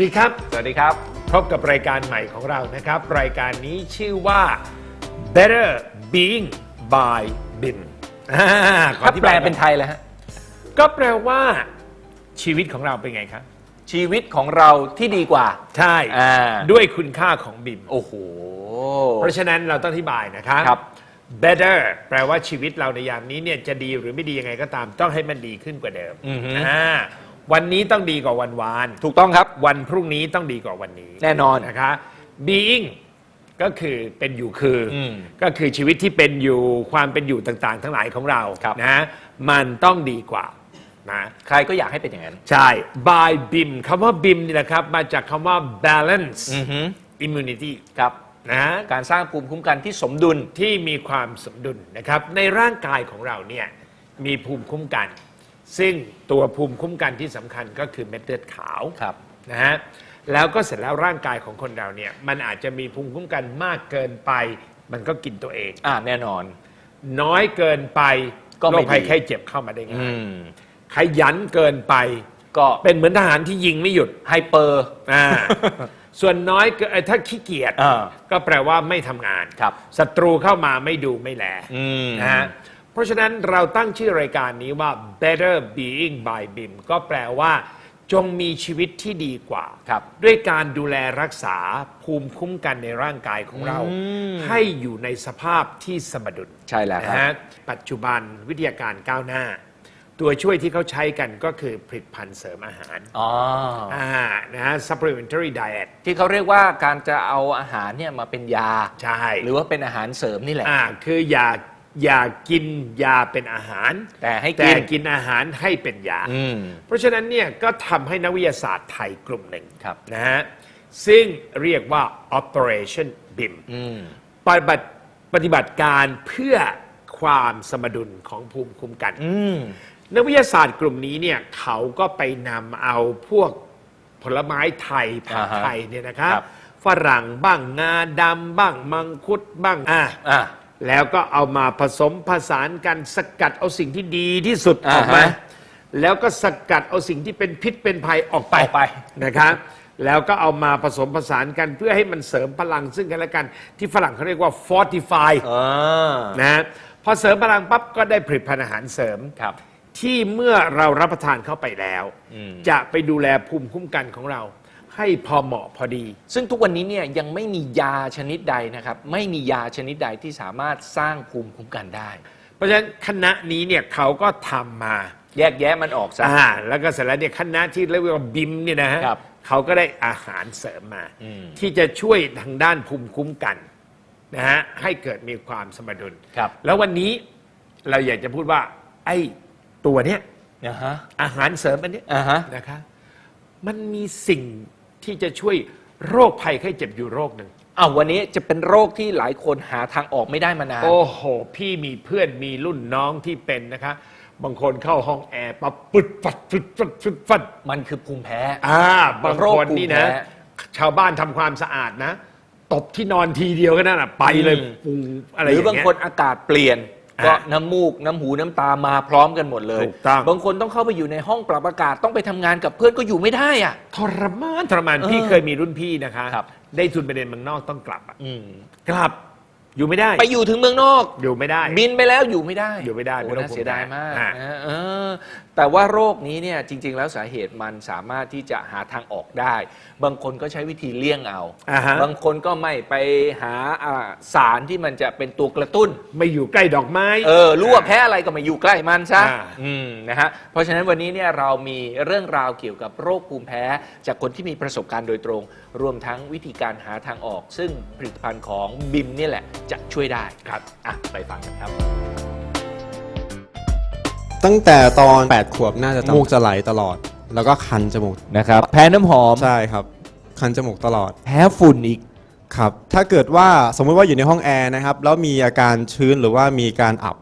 สวัสดีครับ สวัสดีครับ พบกับรายการใหม่ของเรานะครับ รายการนี้ชื่อว่า Better Being by BIM อ่าขอถ้าอธิแปลบายเป็นไทยแล้วฮะ ก็แปลว่าชีวิตของเราเป็นไงครับ ชีวิตของเราที่ดีกว่า ใช่ อ่า ด้วยคุณค่าของบิม โอ้โห เพราะฉะนั้นเราต้องอธิบายนะครับ ครับ better แปลว่าชีวิตเราในยามนี้เนี่ยจะดีหรือไม่ดียังไงก็ตาม ต้องให้มันดีขึ้นกว่าเดิมอือฮึอ่า วันนี้ต้องดีกว่าวันวาน ถูกต้องครับ วันพรุ่งนี้ต้องดีกว่าวันนี้แน่นอน นะคะ being ก็คือเป็นอยู่คืออมก็คือชีวิตที่เป็นอยู่ความเป็นอยู่ต่างๆ ทั้งหลายของเราครับ นะมันต้องดีกว่านะใครก็อยากให้เป็นอย่างนั้น ใช่ by BIM คำว่า BIM นี่นะครับ มาจากคำว่า balance อือฮึ immunity ครับ นะการสร้างภูมิคุ้มกันที่สมดุล ที่มีความสมดุลนะครับ ในร่างกายของเราเนี่ยมีภูมิคุ้มกัน ซึ่งตัวภูมิคุ้มกันที่สำคัญก็คือเม็ดเลือดขาว ครับ นะฮะแล้วก็เสร็จแล้วร่างกายของคนเราเนี่ยมันอาจจะมีภูมิคุ้มกันมากเกินไป มันก็กินตัวเอง อ่าแน่นอน น้อยเกินไปก็ไม่โรคภัยดีไข้เจ็บเข้ามาได้อืง่ายม ขยันเกินไป ก็เป็นเหมือนทหารที่ยิงไม่หยุดไฮเปอร์อ่าส่วนน้อยเกินเอ่อถ้าขี้เกียจ อ่า ก็แปลว่าไม่ทำงาน ครับ ศัตรูเข้ามาไม่ดูไม่แลอืม นะฮะเพ ราะฉะนั้นเราตั้งชื่อรายการนี้ว่า Better Being by BIM ก็แปลว่าจงมีชีวิตที่ดีกว่า ครับ ด้วยการดูแลรักษาภูมิคุ้มกันในร่างกายของเราอืมให้อยู่ในสภาพที่สมดุลใช่แล้วครับ นะฮะปัจจุบันวิทยาการก้าวหน้า ตัวช่วยที่เขาใช้กันก็คือผลิตภัณฑ์เสริมอาหารอ๋ออ่านะฮะ supplementary diet ที่เขาเรียกว่าการจะเอาอาหารเนี่ยมาเป็นยา ใช่ หรือว่าเป็นอาหารเสริมนี่แหละ อ่าคืออย่า อย่ากินยาเป็นอาหาร แต่ให้แต่กินกินอาหารให้เป็นยา อืม เพราะฉะนั้นเนี่ยก็ทำให้นักวิทยาศาสตร์ไทยกลุ่มหนึ่งครับ นะฮะซึ่งเรียกว่า Operation BIM อืม ปฏิบัติปฏิบัติการเพื่อความสมดุลของภูมิคุ้มกัน อืม นักวิทยาศาสตร์กลุ่มนี้เนี่ยเขาก็ไปนำเอาพวกผลไม้ไทยผักอ่าฮะไทยเนี่ยนะครับครับ ฝรั่งบ้างงาดำบ้างมังคุดบ้างอะ อะ แล้วก็เอามาผสมผสานกันสกัดเอาสิ่งที่ดีที่สุดออ่าอกมาฮะแล้วก็สกัดเอาสิ่งที่เป็นพิษเป็นภัยออกไปออกไป นะครับ แล้วก็เอามาผสมผสานกันเพื่อให้มันเสริมพลังซึ่งกันและกันที่ฝรั่งเขาเรียกว่า fortify อ่านะฮะพอเสริมพลังปั๊บก็ได้ผลิตภัณฑ์อาหารเสริม ครับ ที่เมื่อเรารับประทานเข้าไปแล้วอืมจะไปดูแลภูมิคุ้มกันของเรา ให้พอเหมาะพอดี ซึ่งทุกวันนี้เนี่ยยังไม่มียาชนิดใดนะครับ ไม่มียาชนิดใดที่สามารถสร้างภูมิคุ้มกันได้ เพราะฉะนั้นคณะนี้เนี่ยเขาก็ทำมาแยกแยะมันออกซะ อ่าแล้วก็เสร็จแล้วเนี่ยคณะที่เรียกว่าบิมเนี่ยนะฮะครับเขาก็ได้อาหารเสริมมา อืม ที่จะช่วยทางด้านภูมิคุ้มกันนะฮะให้เกิดมีความสมดุล ครับแล้ววันนี้เราอยากจะพูดว่าไอ้ตัวเนี้ยนะฮะอาหารเสริมอันเนี้ยอ่าฮะ นะคะมันมีสิ่ง ที่จะช่วยโรคภัยไข้เจ็บอยู่โรคหนึ่ง อ้าววันนี้จะเป็นโรคที่หลายคนหาทางออกไม่ได้มานาน โอ้โห พี่มีเพื่อนมีรุ่นน้องที่เป็นนะคะ บางคนเข้าห้องแอร์ปั๊บปึดฟัดฟึดฟัดฟึดฟัดมันคือภูมิแพ้ อ่าบางโรคคนนี่นะภูมิแพ้ชาวบ้านทำความสะอาดนะ ตบที่นอนทีเดียวก็นั่นอะไปเลยอืม ปูอะไรหอรือย่างบางเงี้ยคนอากาศเปลี่ยนอ่า ก็น้ำมูกน้ำหูน้ำตามาพร้อมกันหมดเลยถูกต้อง บางคนต้องเข้าไปอยู่ในห้องปรับอากาศต้องไปทำงานกับเพื่อนก็อยู่ไม่ได้อะ ทรมานทรมานเออพี่เคยมีรุ่นพี่นะคะ ครับ ได้ทุนไปเรียนเมืองนอกต้องกลับอะอืม กลับ อยู่ไม่ได้ ไปอยู่ถึงเมืองนอก อยู่ไม่ได้ บินไปแล้วอยู่ไม่ได้อยู่ไม่ได้โอ้เป็นโรคน่าเสียดายมากอ่านะเออแต่ว่าโรคนี้เนี่ยจริง ๆ แล้วสาเหตุมันสามารถที่จะหาทางออกได้ บางคนก็ใช้วิธีเลี่ยงเอา อ่าฮะ บางคนก็ไม่ไปหาอ่าสารที่มันจะเป็นตัวกระตุ้น ไม่อยู่ใกล้ดอกไม้ เออรู้ว่าแพ้อะไรก็ไม่อยู่ใกล้มันซะอ่า อืมนะฮะเพราะฉะนั้นวันนี้เนี่ยเรามีเรื่องราวเกี่ยวกับโรคภูมิแพ้ จากคนที่มีประสบการณ์โดยตรง รวมทั้งวิธีการหาทางออก ซึ่งผลิตภัณฑ์ของบิมนี่แหละจะช่วยได้ครับอะไปฟังกันครับ ตั้งแต่ตอน 8 ขวบน่าจะจมูกจะไหลตลอด แล้วก็คันจมูกนะครับ แพ้น้ำหอม ใช่ครับ คันจมูกตลอด แพ้ฝุ่นอีกครับถ้าเกิดว่าสมมติว่าอยู่ในห้องแอร์นะครับแล้วมีอาการชื้นหรือว่ามีการอับ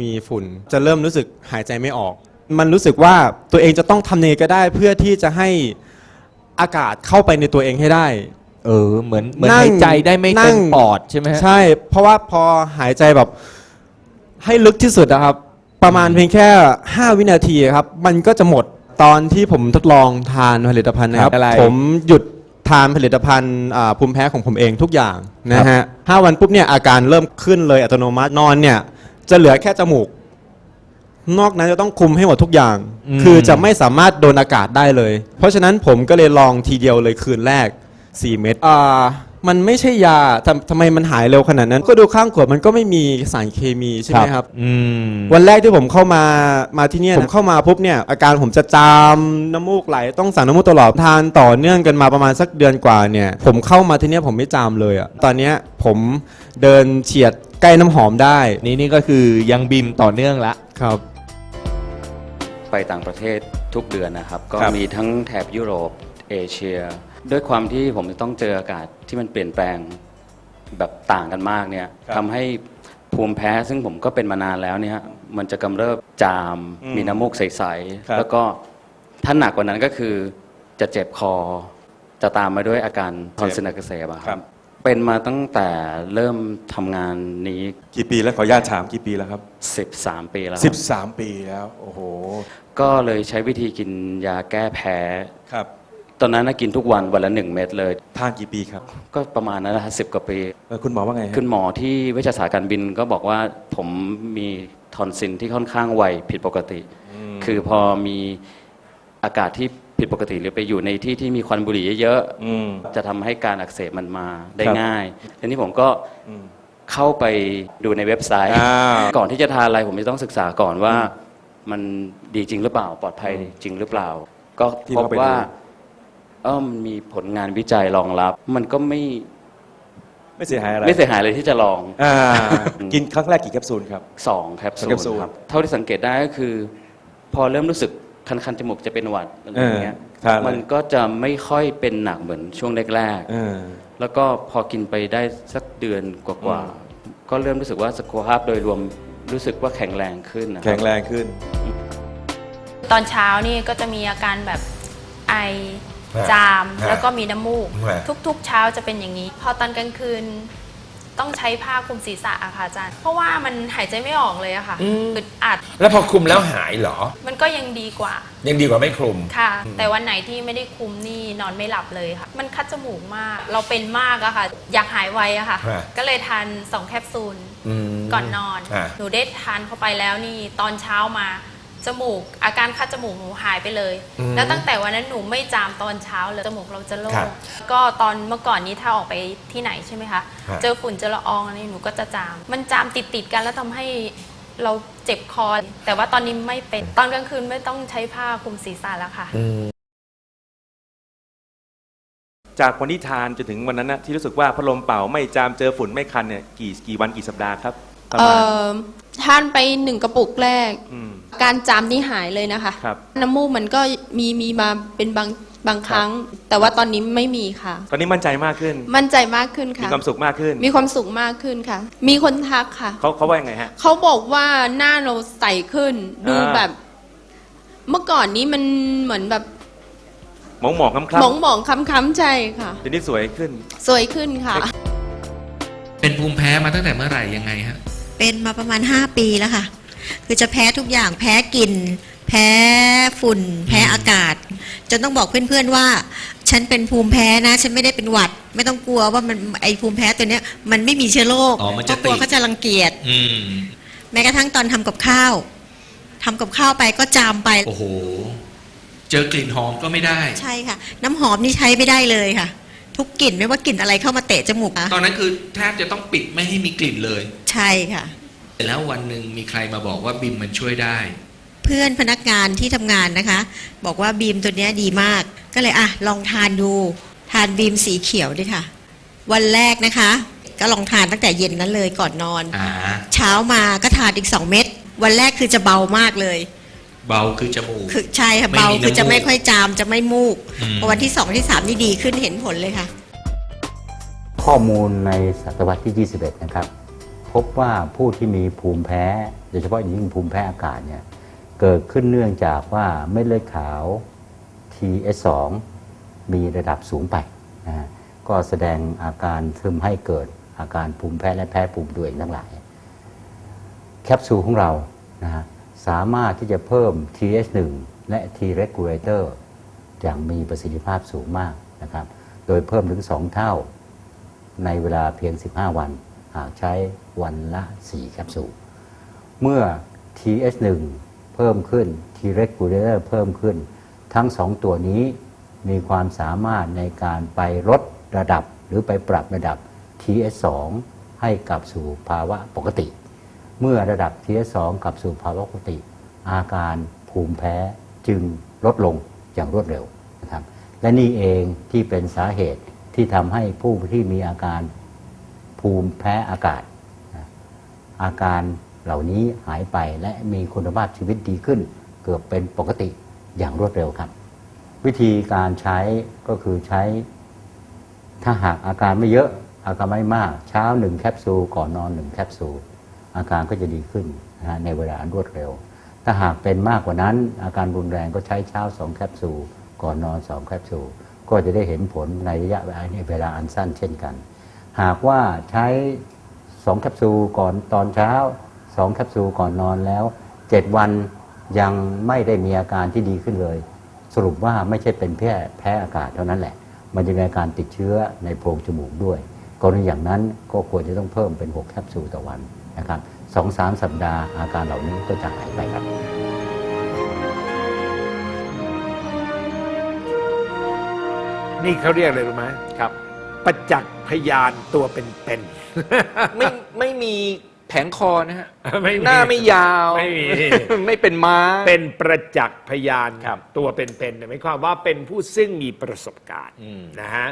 มีฝุ่น จะเริ่มรู้สึกหายใจไม่ออก มันรู้สึกว่าตัวเองจะต้องทำเนก็ได้เพื่อที่จะให้อากาศเข้าไปในตัวเองให้ได้ เออเหมือนเหมือนนั่งหายใจได้ไม่นั่เต็งมปอดใช่ไหมฮะใช่ เพราะว่าพอหายใจแบบ ให้ลึกที่สุดนะครับ ประมาณเพียงแค่ 5 วินาทีครับ มันก็จะหมดตอนที่ผมทดลองทานผลิตภัณฑ์นะครับครับ อะไรผมหยุดทานผลิตภัณฑ์อ่าภูมิแพ้ของผมเองทุกอย่างนะฮะห้าวันปุ๊บเนี่ยอาการเริ่มขึ้นเลยอัตโนมัตินอนเนี่ย จะเหลือแค่จมูก นอกนั้นจะต้องคุมให้หมดทุกอย่าง อืม คือจะไม่สามารถโดนอากาศได้เลย เพราะฉะนั้นผมก็เลยลองทีเดียวเลยคืนแรก 4 เม็ดอ่ามันไม่ใช่ยาทำทำไมมันหายเร็วขนาดนั้น ก็ดูข้างขวดมันก็ไม่มีสารเคมีใช่ไหมครับ อืม วันแรกที่ผมเข้ามามาที่เนี่ยผมเข้ามาปุ๊บเนี่ยอาการผมจะจามน้ำมูกไหลต้องสั่งน้ำมูกตลอดทานต่อเนื่องกันมาประมาณสักเดือนกว่าเนี่ย ผมเข้ามาที่เนี่ยผมไม่จามเลยอะตอนเนี้ยผมเดินเฉียดใกล้น้ำหอมได้นี่นี่ก็คือยังบิมต่อเนื่องละ ครับ ไปต่างประเทศทุกเดือนนะครับ ก็ครับ มีทั้งแถบยุโรป เอเชีย ด้วยความที่ผมจะต้องเจออากาศที่มันเปลี่ยนแปลงแบบต่างกันมากเนี่ยทำให้ภูมิแพ้ซึ่งผมก็เป็นมานานแล้วเนี่ยมันจะกำเริบจามมีน้ำมูกใสครับ ๆ แล้วก็ถ้าหนักกว่านั้นก็คือจะเจ็บคอ จะตามมาด้วยอาการทอนซิลอักเสบอะครับเป็นมาตั้งแต่เริ่มทำงานนี้ กี่ปีแล้วขออนุญาตถามกี่ปีแล้วครับ 13 ปีแล้วครับ13 ปีแล้ว โอ้โห ก็เลยใช้วิธีกินยาแก้แพ้ ครับ ตอนนั้นนะกินทุกวันวันละหนึ่งเม็ดเลย ทานกี่ปีครับก็ประมาณนั้นนะฮะสิบกว่าปี เออคุณหมอว่าไงฮะคุณหมอที่เวชศาสตร์การบินก็บอกว่าผมมีทอนซิลที่ค่อนข้างไวผิดปกติ คือพอมีอากาศที่ผิดปกติหรือไปอยู่ในที่ที่มีควันบุหรี่เยอะอืม ๆ จะทำให้การอักเสบมันมาได้ครับ ง่ายทีนี้ผมก็อืม เข้าไปดูในเว็บไซต์ อ่า ก่อนที่จะทานอะไรผมจะต้องศึกษาก่อนว่า มันดีจริงหรือเปล่าปลอดภัยจริงหรือเปล่า ก็ที่พบเข้าไปว่าดู เออมันมีผลงานวิจัยรองรับ มันก็ไม่ไม่เสียหายอะไรไม่เสียหายเลยที่จะลองอ่ากินครั้งแรกกี่แคปซูลครับสองแคปสองแคปซูซูลลครับเท่าที่สังเกตได้ก็คือ พอเริ่มรู้สึกคันๆจมูกจะเป็นหวัดอะไรอย่างเงี้ยเออทานเลย มันก็จะไม่ค่อยเป็นหนักเหมือนช่วงแรกเออๆแล้วก็พอกินไปได้สักเดือนกว่าๆก็เริ่มรู้สึกว่าสุขภาพโดยรวมรู้สึกว่าแข็งแรงขึ้นนะครับแข็งแรงขึ้น ตอนเช้านี่ก็จะมีอาการแบบไอฮะ จามฮะแล้วก็มีน้ำมูก ฮะ ทุกๆ เช้าจะเป็นอย่างนี้ พอตอนกลางคืน ต้องใช้ผ้าคลุมศีรษะอะค่ะอาจารย์ เพราะว่ามันหายใจไม่ออกเลยอะค่ะอึดอัดแล้วพอคลุมแล้วหายเหรอ มันก็ยังดีกว่า ยังดีกว่าไม่คลุม ค่ะ แต่วันไหนที่ไม่ได้คุมนี่นอนไม่หลับเลยค่ะ มันคัดจมูกมาก เราเป็นมากอะค่ะ อยากหายไวอะค่ะ ฮะก็เลยทานสองแคปซูลอืมก่อนนอนอะหนูได้ทานเข้าไปแล้วนี่ตอนเช้ามา จมูก อาการคัดจมูกหนูหายไปเลย อืมแล้วตั้งแต่วันนั้นหนูไม่จามตอนเช้าเลยจมูกเราจะโล่ครังบก็ตอนเมื่อก่อนนี้ถ้าออกไปที่ไหนใช่ไหมคะ ฮะ เจอฝุ่นเจอละอองอะไรหนูก็จะจาม มันจามติดติดๆกันแล้วทำให้เราเจ็บคอ แต่ว่าตอนนี้ไม่เป็นตอนกลางคืนไม่ต้องใช้ผ้าคลุมศีรษะแล้วค่ะ อืม จากวันที่ทานจนถึงวันนั้นนะที่รู้สึกว่าพัดลมเป่าไม่จามเจอฝุ่นไม่คันเนี่ยกี่กี่วันกี่สัปดาห์ครับประเอ่มาณอ ทานไปหนึ่งกระปุกแรกมการจามนี่หายเลยนะคะ ครับ น้ำมูกมันก็มีมีมาเป็นบางบางครั้ง แต่ว่าตอนนี้ไม่มีค่ะ ตอนนี้มั่นใจมากขึ้น มั่นใจมากขึ้นมีค่ะ ความสุขมากขึ้นมีความสุขมากขึ้นค่ะ มีคนทักค่ะ เขาเขาว่ายังไงฮะ เขาบอกว่าหน้าเราใสขึ้น ดูอ่า แบบ เมื่อก่อนนี้มันเหมือนแบบหมองหมองๆคล้ำหมองหมองๆค้ำๆใจค่ะๆเดี๋ยวนี้สวยขึ้น สวยขึ้นค่ะ เป็นภูมิแพ้มาตั้งแต่เมื่อไหร่ยังไงฮะ เป็นมาประมาณ 5 ปีแล้วค่ะ คือจะแพ้ทุกอย่างแพ้กลิ่น แพ้ฝุ่น แพ้อากาศ จนต้องบอกเพื่อนๆว่า ฉันเป็นภูมิแพ้นะ ฉันไม่ได้เป็นหวัด ไม่ต้องกลัวว่ามันไอภูมิแพ้ตัวเนี้ยมันไม่มีเชื้อโรคอ๋อมันเพจะราะกลัวติด เขาจะรังเกียจ อืมแม้กระทั่งตอนทำกับข้าวทำกับข้าวไปก็จามไป โอ้โห เจอกลิ่นหอมก็ไม่ได้ ใช่ค่ะ น้ำหอมนี่ใช้ไม่ได้เลยค่ะ ทุกกลิ่นไม่ว่ากลิ่นอะไรเข้ามาเตะจมูกนะตอนนั้นคือแทบจะต้องปิดไม่ให้มีกลิ่นเลย ใช่ค่ะแต่แล้ววันหนึ่งมีใครมาบอกว่าบิมมันช่วยได้ เพื่อนพนักงานที่ทำงานนะคะ บอกว่าบีมตัวเนี้ยดีมาก ก็เลยอะลองทานดู ทานบีมสีเขียวด้วยค่ะ วันแรกนะคะ ก็ลองทานตั้งแต่เย็นนั้นเลยก่อนนอน อ่า เช้ามาก็ทานอีก 2 เม็ดวันแรกคือจะเบามากเลย เบาคือจมูก คือใช่ค่ะไม่มีเบาคือจะน้ำมูกไม่ค่อยจามจะไม่มูกอืม พอวันที่สองที่สามนี่ดีขึ้นเห็นผลเลยค่ะ ข้อมูลในศตวรรษที่ 21 นะครับ พบว่าผู้ที่มีภูมิแพ้ โดยเฉพาะอย่างยิ่งภูมิแพ้อากาศเนี่ยเกิดขึ้นเนื่องจากว่าเม็ดเลือดขาว TS2 มีระดับสูงไปนะก็แสดงอาการทึมให้เกิดอาการภูมิแพ้และแพ้ภูมิตัวเองทั้งหลาย แคปซูลของเรานะฮะสามารถที่จะเพิ่ม TH1 และ T regulator อย่างมีประสิทธิภาพสูงมากนะครับ โดยเพิ่มถึง 2 เท่าในเวลาเพียง 15 วัน ใช้วันละ 4 แคปซูล เมื่อ TH1 เพิ่มขึ้น T regulator เพิ่มขึ้น ทั้งสองตัวนี้มีความสามารถในการไปลดระดับหรือไปปรับระดับ TH2 ให้กลับสู่ภาวะปกติ เมื่อระดับ TH2 กลับสู่ภาวะปกติ อาการภูมิแพ้จึงลดลงอย่างรวดเร็วนะครับ และนี่เองที่เป็นสาเหตุที่ทำให้ผู้ที่มีอาการ ภูมิแพ้อากาศ อาการเหล่านี้หายไปและมีคุณภาพชีวิตดีขึ้น เกือบเป็นปกติอย่างรวดเร็วครับ วิธีการใช้ก็คือใช้ ถ้าหากอาการไม่เยอะอาการไม่มาก เช้าหนึ่งแคปซูลก่อนนอนหนึ่งแคปซูลอาการก็จะดีขึ้นนะในเวลาอันรวดเร็ว ถ้าหากเป็นมากกว่านั้น อาการรุนแรงก็ใช้เช้าสองแคปซูลก่อนนอนสองแคปซูลก็จะได้เห็นผลในระยะเวลาในเวลาอันสั้นเช่นกัน หากว่าใช้สองแคปซูลก่อนตอนเช้าสองแคปซูลก่อนนอนแล้วเจ็ดวันยังไม่ได้มีอาการที่ดีขึ้นเลย สรุปว่าไม่ใช่เป็นแพ้แพ้อากาศเท่านั้นแหละ มันจะมีอาการติดเชื้อในโพรงจมูกด้วยกรณีอย่างนั้นก็ควรจะต้องเพิ่มเป็น 6 แคปซูลต่อวันนะครับสองสามสัปดาห์อาการเหล่านี้ก็จะหายไปครับนี่เขาเรียกอะไรรู้ไหมครับ ประจักษ์พยานตัวเป็นๆไม่ไม่มีแผงคอนะฮะไม่มีหน้าไม่ยาว ไม่มี ไม่เป็นม้าเป็นประจักษ์พยานครับตัวเป็นๆเนี่ยหมายความว่าเป็นผู้ซึ่งมีประสบการณ์อืมนะฮะ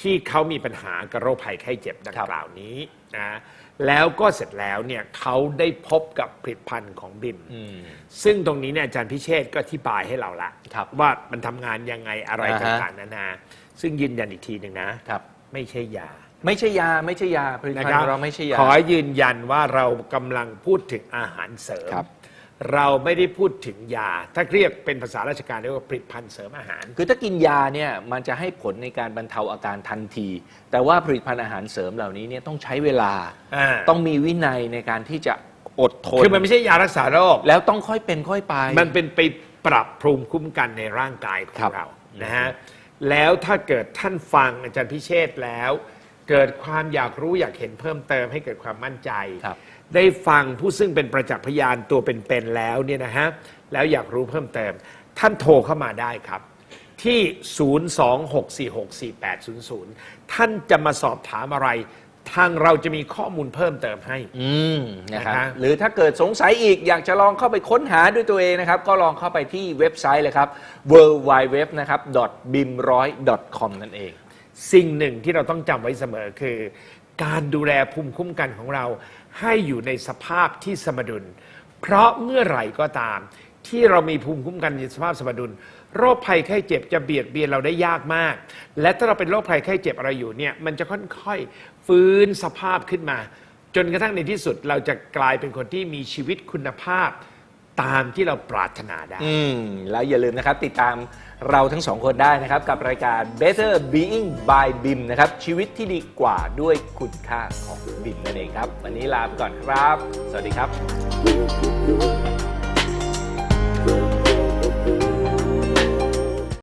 ที่เขามีปัญหากับโรคภัยไข้เจ็บดังครับ กล่าวนี้นะแล้วก็เสร็จแล้วเนี่ยเขาได้พบกับผลิตภัณฑ์ของบิม อืม ซึ่งตรงนี้เนี่ยอาจารย์พิเชษฐ์ก็อธิบายให้เราละครับว่ามันทำงานยังไงอะไรอ่าฮะ ต่างๆนานาซึ่งยืนยันอีกทีหนึ่งนะครับ ไม่ใช่ยาไม่ใช่ยาไม่ใช่ยาผลิตนะภัณครับฑ์เราไม่ใช่ยา ขอยืนยันว่าเรากำลังพูดถึงอาหารเสริม ครับ เราไม่ได้พูดถึงยา ถ้าเรียกเป็นภาษาราชการเรียกว่าผลิตภัณฑ์เสริมอาหาร คือถ้ากินยาเนี่ยมันจะให้ผลในการบรรเทาอาการทันที แต่ว่าผลิตภัณฑ์อาหารเสริมเหล่านี้เนี่ยต้องใช้เวลา อ่า ต้องมีวินัยในการที่จะอดทน คือมันไม่ใช่ยารักษาโรค แล้วต้องค่อยเป็นค่อยไป มันเป็นไปปรับภูมิคุ้มกันในร่างกายขอครังบเรานะฮะ แล้วถ้าเกิดท่านฟังอาจารย์พิเชษฐ์แล้ว เกิดความอยากรู้อยากเห็นเพิ่มเติมให้เกิดความมั่นใจ ครับ ได้ฟังผู้ซึ่งเป็นประจักษ์พยานตัวเป็นๆแล้วเนี่ยนะฮะแล้วอยากรู้เพิ่มเติม ท่านโทรเข้ามาได้ครับ ที่ 026464800 ท่านจะมาสอบถามอะไร ทางเราจะมีข้อมูลเพิ่มเติมให้ อืมนะครับนะฮะหรือถ้าเกิดสงสัยอีกอยากจะลองเข้าไปค้นหาด้วยตัวเองนะครับ ก็ลองเข้าไปที่เว็บไซต์เลยครับ w w w นะครับ bim100.com นั่นเอง สิ่งหนึ่งที่เราต้องจำไว้เสมอคือ การดูแลภูมิคุ้มกันของเรา ให้อยู่ในสภาพที่สมดุล เพราะเมื่อไหร่ก็ตาม ที่เรามีภูมิคุ้มกันในสภาพสมดุล โรคภัยไข้เจ็บจะเบียดเบียนเราได้ยากมาก และถ้าเราเป็นโรคภัยไข้เจ็บอะไรอยู่เนี่ยมันจะค่อยๆฟื้นสภาพขึ้นมา จนกระทั่งในที่สุดเราจะกลายเป็นคนที่มีชีวิตคุณภาพตามที่เราปรารถนาได้ อืมแล้วอย่าลืมนะครับ ติดตามเราทั้งสองคนได้นะครับ กับรายการ Better Being by BIM นะครับ ชีวิตที่ดีกว่าด้วยคุณค่าของ BIM นั่นเองครับ วันนี้ลาไปก่อนครับ สวัสดีครับ